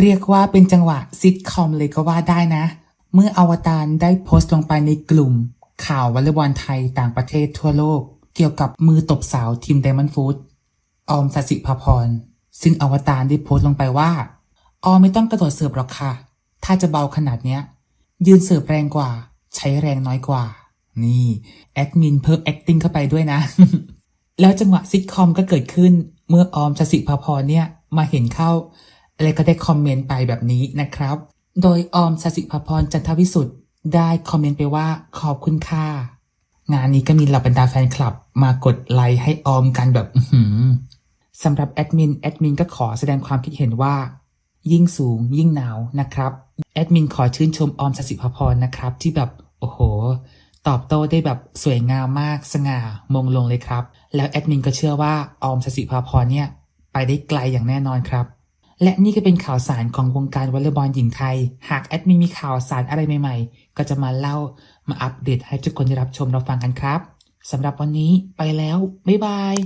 เรียกว่าเป็นจังหวะซิทคอมเลยก็ว่าได้นะ เมื่ออวตารได้โพสต์ลงไปในกลุ่ม ข่าววอลเลย์บอลไทยต่างประเทศทั่วโลก เกี่ยวกับมือตบสาวทีมไดมอนด์ฟูดออมสสิภพร ซึ่งอวตารได้โพสต์ลงไปว่า ออมไม่ต้องกระโดดเสิร์ฟหรอกค่ะ ถ้าจะเบาขนาดเนี้ย ยืนเสิร์ฟแรงกว่า ใช้แรงน้อยกว่า นี่แอดมินเพิ่ม acting เข้าไปด้วยนะ แล้วจังหวะซิทคอมก็เกิดขึ้นเมื่อออมสสิภพรเนี่ยมาเห็นเข้า แล้วก็ได้คอมเมนต์ไปแบบนี้นะครับ โดยออมสสิภพรจันทวิสุทธ์ได้คอมเมนต์ไปว่าขอบคุณค่ะ งานนี้ก็มีเหล่าบรรดาแฟนคลับมากดไลค์ให้ออมกันแบบหืสำหรับแอดมินแอดมินก็ขอแสดงความคิดเห็นว่า ยิ่งสูงยิ่งหนาวนะครับแอดมินขอชื่นชมออมสสิภพรนะครับ ที่แบบโอ้โห ตอบโต้ได้แบบสวยงามมากสง่ามงลงเลยครับ แล้วแอดมินก็เชื่อว่าออมสสิภพรเนี่ย ไปได้ไกลอย่างแน่นอนครับ และนี่ก็เป็นข่าวสารของวงการวอลเลย์บอลหญิงไทย หากแอดมินมีข่าวสารอะไรใหม่ๆ ก็จะมาเล่ามาอัปเดตให้ทุกคนได้รับชมรับฟังกันครับสำหรับวันนี้ไปแล้ว บ๊ายบาย